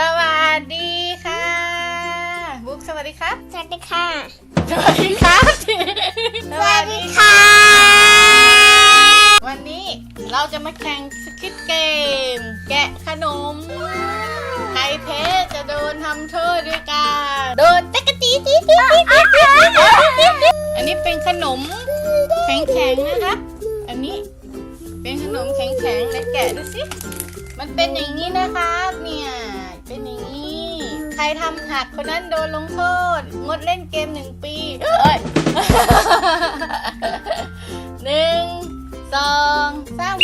สวัสดีค่ะ บุ๊กสวัสดีครับ สวัสดีค่ะ สวัสดีครับ สวัสดีค่ะ วันนี้เราจะมาแข่งสกิทเกม แกะขนม ใครแพ้จะโดนทำโทษด้วยการโดนตะกะจีจีจีจีจีอันนี้เป็นขนมแข็งๆนะครับอันนี้เป็นขนมแข็งๆเลยแกะดูสิ มันเป็นอย่างนี้นะครับเนี่ย เป็นอย่างนี้ ใครทำหักคนนั้นโดนลงโทษ งดเล่นเกมหนึ่งปี เอ้ยหนึ่งสองสาม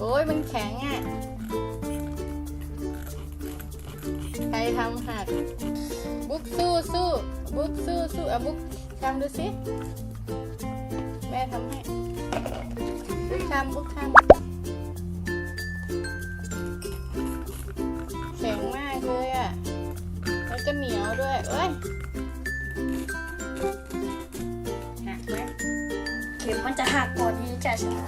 โอ้ยมันแข็งอะ ใครทำหัก บุ๊กสู้สู้ บุ๊กสู้สู้อะบุ๊กทำดูสิ แม่ทำให้บุ๊กทำบุ๊กทำแข็งมากเลยอะ แล้วก็เหนียวด้วย เอ้ยหักไหมเข็มมันจะหักก่อนที่จะชนะ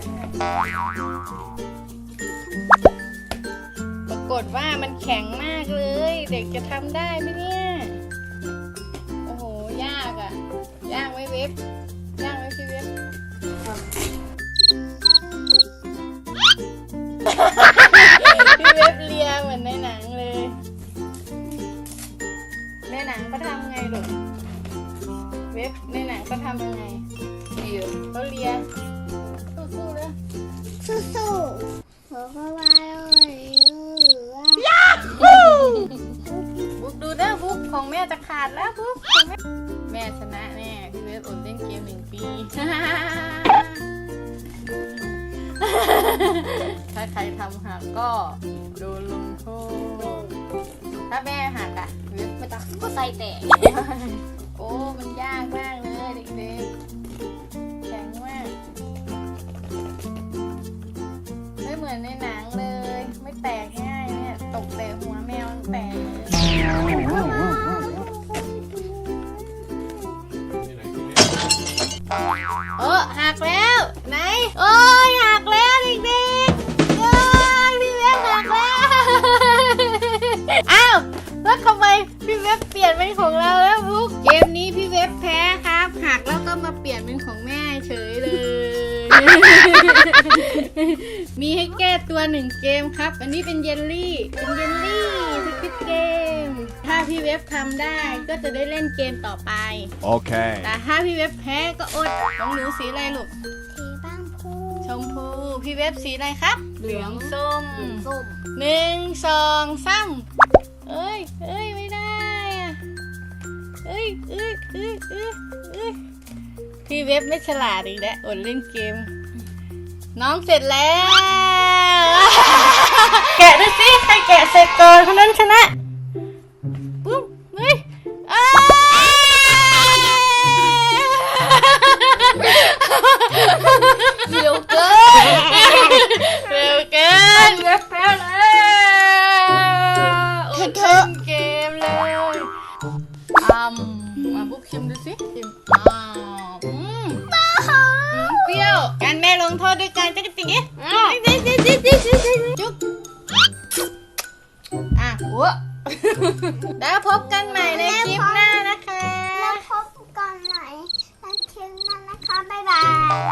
ปรากฏว่ามันแข็งมากเลย เด็กจะทำได้ไหมเนี่ย โอ้โห ยากอะ ยากไหมเว็บ พี่เว็บเลียเหมือนในหนังเลย ในหนังเขาทำไงลูกเว็บในหนังเขาทำยังไงเขาเลียสู้ๆเลยสู้ๆบอกว่าว่าเลยบุ๊กดูนะบุ๊กของแม่จะขาดแล้วบุ๊กของแม่แม่ชนะแน่พี่เว็บอดเล่นเกมหนึ่งปี ใครทำหักก็โดนลงโทษถ้าแม่หักอะว็บไม่ต้องก็ใส่แตกโอ้ มันยากมากเลยเด็กๆแข็งมาก ไม่เหมือนในหนังเลย ไม่แตกง่ายเนี่ย ตกแต่หัวแมวแตกเลยเออหักแล้ว ไหน โอ้ย พี่เว็บเปลี่ยนเป็นของเราแล้วบุ๊กเกมนี้พี่เว็บแพ้ครับหักแล้วก็มาเปลี่ยนเป็นของแม่เฉยเลย มีให้แก้ตัวหนึ่งเกมครับ อันนี้เป็นเยลลี่เป็นเยลลี่สกิทเกม ถ้าพี่เว็บทำได้ก็จะได้เล่นเกมต่อไป Okay. แต่ถ้าพี่เว็บแพ้ก็อดน้องหนูสีอะไรลูกทีบ้างพูชมพูพี่เว็บสีอะไรครับ เหลืองส้มส้ม หนึ่งสองสามเอ้ยเอ้ยไม่ได้อะเอ้ ยเอ้ยเอ้ยเอ้ยเอ้ยพี่เว็บไม่ฉลาดอีกแล้วอดเล่นเกม น้องเสร็จแล้ว แกะดูสิใครแกะเสร็จก่อนคนนั้นชนะปุ๊บเฮ้ยอ้าวเร็วเกินเร็วเกินเว็บแพ้แล้วโอ้ยเล่นเกมเลยอ้ม มาบุ๊กชิมดูสิชิมอ้าวอืมอืมเปรี้ยวการแม่ลงโทษด้วยการจักรจิกจุ๊บอะหัวแล้วพบกันใหม่ในคลิปหน้านะคะ แล้วพบกันใหม่ในคลิปหนั้นนะคะ บ๊ายบา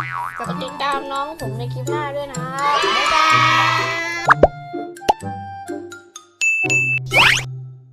ย กดติดตามน้องผมในคลิปหน้าด้วยนะ บ๊ายบาย